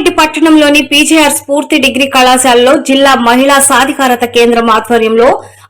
కామారెడ్డి పట్టణంలోని పీజేఆర్ స్ఫూర్తి డిగ్రీ కళాశాలలో జిల్లా మహిళా సాధికారత కేంద్రం ఆధ్వర్యంలో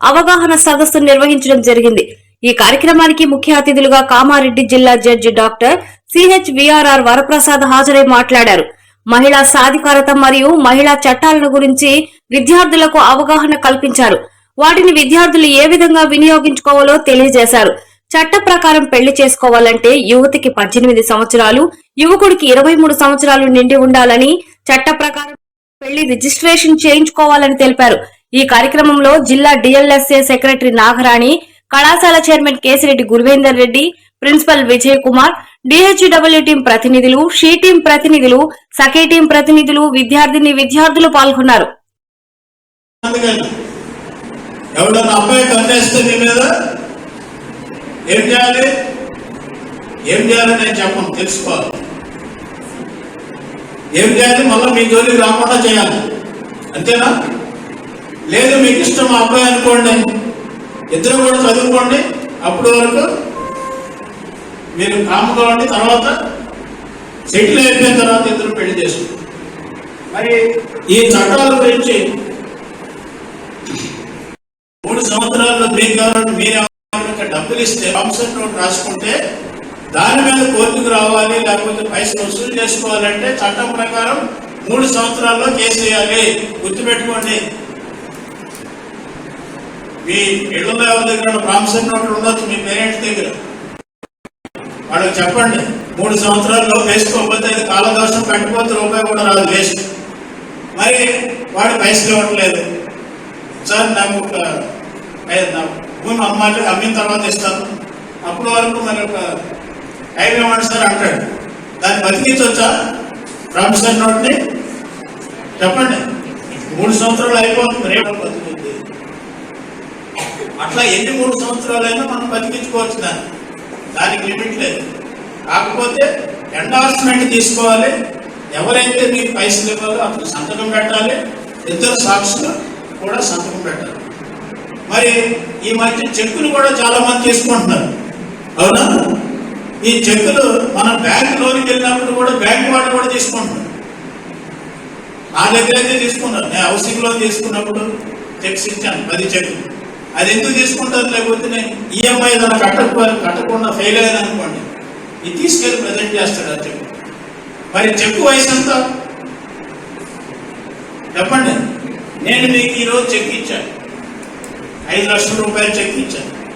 అవగాహన సదస్సు నిర్వహించడం జరిగింది. ఈ కార్యక్రమానికి ముఖ్య అతిథులుగా కామారెడ్డి జిల్లా judge doctor CH VRR Varaprasad హాజరై మాట్లాడారు. మహిళా సాధికారత మరియు మహిళా చట్టాలను గురించి విద్యార్థులకు అవగాహన కల్పించారు. వాటిని విద్యార్థులు ఏ విధంగా వినియోగించుకోవాలో తెలియజేశారు. చట్ట ప్రకారం పెళ్ళి చేసుకోవాలంటే యువతికి పద్దెనిమిది సంవత్సరాలు యువకుడికి ఇరవై మూడు సంవత్సరాలు నిండి ఉండాలని చట్ట ప్రకారం పెళ్ళి రిజిస్ట్రేషన్ చేయించుకోవాలని తెలిపారు. ఈ కార్యక్రమంలో జిల్లా డిఎల్ఎస్ఏ సెక్రటరీ నాగరాణి కళాశాల chairman Kesireddy Guruvender Reddy principal Vijay Kumar DHW team ప్రతినిధులు షీ టీం ప్రతినిధులు సఖీ టీం ప్రతినిధులు విద్యార్థిని విద్యార్థులు పాల్గొన్నారు. ఎవడన్నా అబ్బాయి కన్నేస్తే మీద? ఏం చేయాలి? ఏం చేయాలని నేను చెప్పను తెలుసుకోవాలి. ఏం చేయాలి? మళ్ళీ మీ జోలికి రాకుండా చేయాలి. అంతేనా? లేదు మీకు ఇష్టం మా అబ్బాయి అనుకోండి. ఇద్దరు కూడా చదువుకోండి. అప్పటి వరకు మీరు కాముగా తర్వాత సెటిల్ అయిపోయిన తర్వాత ఇద్దరు పెళ్ళి చేసుకోండి మరి ఈ చట్టాల గురించి మూడు సంవత్సరాల్లో గ్రీన్ గవర్నమెంట్ మీరు డబ్బులు ఇస్తే ఆప్షన్ రాసుకుంటే దాని మీద కోర్టుకు రావాలి లేకపోతే పైసలు వసూలు చేసుకోవాలంటే చట్టం ప్రకారం మూడు సంవత్సరాల్లో కేసు వేయాలి. గుర్తుపెట్టుకోండి. మీ ఇళ్ళ ఎవరి దగ్గర ప్రామిసరీ నోట్లు ఉండొచ్చు మీ పేరెంట్స్ దగ్గర. వాళ్ళకి చెప్పండి మూడు సంవత్సరాల్లో వేసుకోకపోతే అది కాలదోషం కట్టిపోతే రూపాయి కూడా రాదు వేస్ట్. మరి వాడు పైసలు ఇవ్వట్లేదు. సార్ నాకు ఒక భూమి అమ్మాలి అమ్మిన తర్వాత ఇస్తాను. అప్పటి వరకు మరి ఒక సార్ అంటాడు. దాన్ని బతికించవచ్చా ప్రామిసర్ నోట్ని? చెప్పండి. మూడు సంవత్సరాలు అయిపోతుంది రేపు బతుకుతుంది. అట్లా ఎన్ని మూడు సంవత్సరాలైనా మనం బతికించుకోవచ్చు దాన్ని. దానికి లిమిట్ లేదు. కాకపోతే ఎండార్స్మెంట్ తీసుకోవాలి. ఎవరైతే మీకు పైసలు ఇవ్వాలో అతను సంతకం పెట్టాలి. ఇద్దరు సాక్షులు కూడా సంతకం పెట్టాలి. మరి ఈ మధ్య చెక్కులు కూడా చాలా మంది తీసుకుంటున్నారు. అవునా? ఈ చెక్కులు మన బ్యాంక్ లోన్కి వెళ్ళినప్పుడు కూడా బ్యాంక్ వాళ్ళు కూడా తీసుకుంటారు. నా దగ్గర అయితే తీసుకున్నారు. నేను హౌసింగ్ లోన్ తీసుకున్నప్పుడు చెక్స్ ఇచ్చాను పది చెక్కులు అది ఎందుకు తీసుకుంటారు లేకపోతే నేను ఈఎంఐ ఏదైనా కట్టకపో కట్టకుండా ఫెయిల్ అయ్యాను అనుకోండి ఇది తీసుకెళ్ళి ప్రజెంట్ చేస్తాడు ఆ చెక్కు మరి చెక్కు వయసు ఎంత? చెప్పండి. నేను మీకు ఈరోజు చెక్ ఇచ్చాను. ఐదు లక్షల రూపాయలు చెక్ ఇచ్చాను.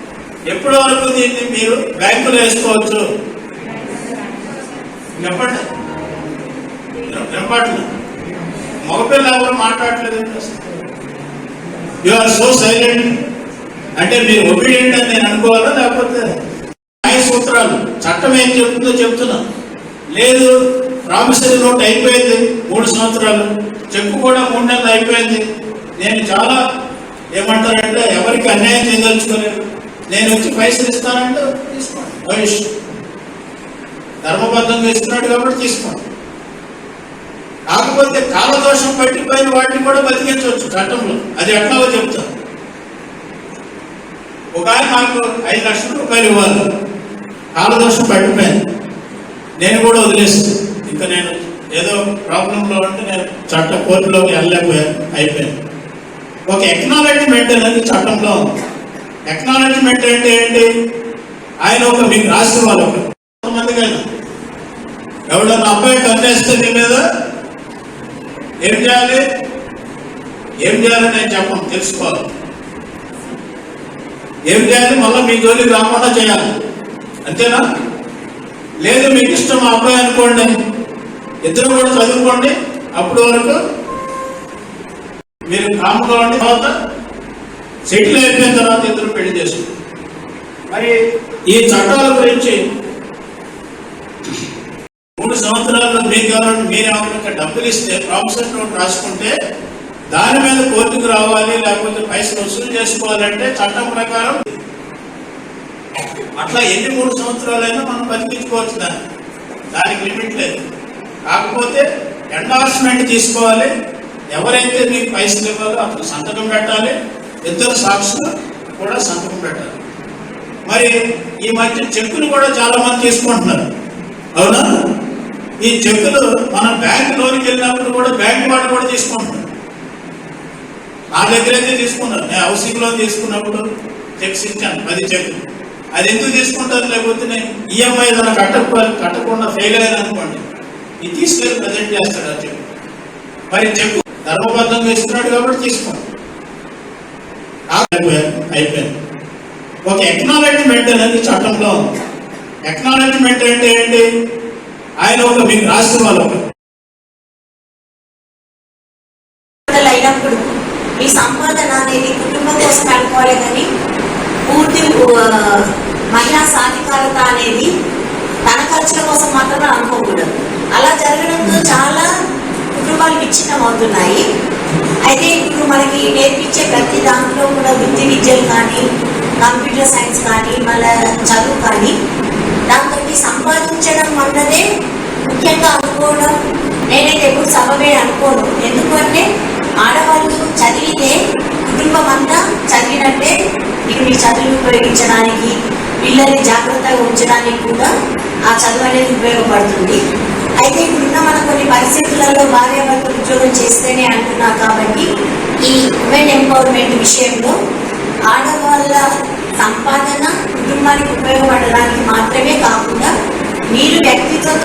ఎప్పటి వరకు దీన్ని మీరు? బ్యాంకులో వేసుకోవచ్చు. చెప్పండి వినపట్లేదు మగపిల్ల ఎవరు మాట్లాడలేదు యు ఆర్ సో సైలెంట్ అంటే మీరు ఒబీడియంట్ అని నేను అనుకోవాలా లేకపోతే న్యాయ సూత్రాలు? చట్టం ఏం చెప్తుందో చెప్తున్నా. లేదు ప్రామిసరీ నోట్ అయిపోయింది మూడు సంవత్సరాలు. చెక్కు కూడా మూడు నెలలు అయిపోయింది. నేను చాలా ఏమంటారంటే ఎవరికి అన్యాయం చేయదలుచుకోలేదు. నేను వచ్చి పైసలు ఇస్తానంటే తీసుకోండి. భవిష్యత్ ధర్మబద్ధంగా ఇస్తున్నాడు కాబట్టి తీసుకోండి. కాకపోతే కాలదోషం పట్టిపోయిన వాటిని కూడా బతికించవచ్చు చట్టంలో. అది ఎట్లాగో చెప్తాను ఒక ఆయన నాకు ఐదు లక్షల రూపాయలు ఇవ్వాలి. కాలదోషం పట్టిపోయింది. నేను కూడా వదిలేస్తాను ఇంకా నేను ఏదో ప్రాబ్లంలో ఉంటే నేను చట్ట కోర్టులోకి వెళ్ళలేకపోయాను. అయిపోయాను ఒక ఎక్నాలెడ్జ్మెంట్ అనేది చట్టంలో ఉంది. ఎక్నాలజ్మెంట్ అంటే ఏంటి? ఆయన ఒక మీకు రాసిన ఒక కొంతమందికైనా. ఎవడన్నా అబ్బాయి కన్నేస్తే నీ మీద ఏం చేయాలి? ఏం చేయాలి నేను చెప్పను తెలుసుకోవాలి. ఏం చేయాలి? మళ్ళీ మీ జోలికి రాకుండా చేయాలి. అంతేనా? లేదు మీకు ఇష్టం మా అబ్బాయి అనుకోండి. ఇద్దరు కూడా చదువుకోండి. అప్పటి వరకు మీరు కాముగా తర్వాత సెటిల్ అయిపోయిన తర్వాత ఇద్దరు పెళ్ళి చేసుకుంటారు మరి ఈ చట్టాల గురించి మూడు సంవత్సరాల్లో మీకు కావాలంటే మీరు ఎవరికైనా డబ్బులు ఇస్తే ప్రామిసర్ నోట్ రాసుకుంటే దాని మీద కోర్టుకు రావాలి లేకపోతే పైసలు వసూలు చేసుకోవాలంటే చట్టం ప్రకారం అట్లా ఎన్ని మూడు సంవత్సరాలైనా మనం బతికించుకోవచ్చు దాన్ని. దానికి లిమిట్ లేదు. కాకపోతే ఎండార్స్మెంట్ తీసుకోవాలి. ఎవరైతే మీకు పైసలు ఇవ్వాలో అతను సంతకం పెట్టాలి. ఇద్దరు సాక్షులు కూడా సంతకం పెట్టాలి. మరి ఈ మధ్య చెక్కులు కూడా చాలా మంది తీసుకుంటున్నారు. అవునా? ఈ చెక్కులు మన బ్యాంక్ లోన్కి వెళ్ళినప్పుడు కూడా బ్యాంక్ వాళ్ళు కూడా తీసుకుంటున్నారు. నా దగ్గర అయితే తీసుకున్నారు. నేను హౌసింగ్ లోన్ తీసుకున్నప్పుడు చెక్స్ ఇచ్చాను పది చెక్కులు. అది ఎందుకు తీసుకుంటారు? లేకపోతే నేను ఈఎంఐ ఏదైనా కట్టక కట్టకుండా ఫెయిల్ అయ్యాను అనుకోండి. ఇది తీసుకెళ్ళి ప్రజెంట్ చేస్తాడు ఆ చెక్. మరి చెక్ ధర్మబద్ధంగా ఇస్తున్నాడు కాబట్టి తీసుకోండి. అయిపోయింది ఒక ఎక్నాలెడ్జ్మెంట్ అనేది చట్టంలో ఉంది. ఎక్నాలెడ్జ్మెంట్ అంటే ఏంటి? ఆయన ఒక మీకు రాసిన వాళ్ళు అయినప్పుడు మీ సంపాదన అనేది కుటుంబం కోసం అనుకోవాలి కానీ పూర్తి మహిళా సాధికారత అనేది తన ఖర్చుల కోసం మాత్రమే అనుకోకూడదు. అలా జరగడంతో చాలా కుటుంబాలు విచ్ఛిన్నం అవుతున్నాయి అయితే ఇప్పుడు మనకి నేర్పించే ప్రతి దాంట్లో కూడా వృత్తి విద్యలు కానీ కంప్యూటర్ సైన్స్ కానీ మళ్ళీ చదువు కానీ దాంతో సంపాదించడం అన్నదే ముఖ్యంగా అనుకోవడం. నేనైతే ఎప్పుడు సబబే అనుకోను. ఎందుకంటే ఆడవాళ్ళు చదివితే కుటుంబం అంతా చదివినట్టే ఇక మీ చదువులు ఉపయోగించడానికి పిల్లల్ని జాగ్రత్తగా ఉంచడానికి కూడా ఆ చదువు అనేది ఉపయోగపడుతుంది. అయితే ఇప్పుడున్న మన కొన్ని పరిస్థితులలో భార్యాభర్తలు ఉద్యోగం చేస్తేనే అంటున్నా కాబట్టి ఈ ఉమెన్ ఎంపవర్మెంట్ విషయంలో ఆడవాళ్ళ సంపాదన కుటుంబానికి ఉపయోగపడడానికి మాత్రమే కాకుండా మీరు వ్యక్తిత్వం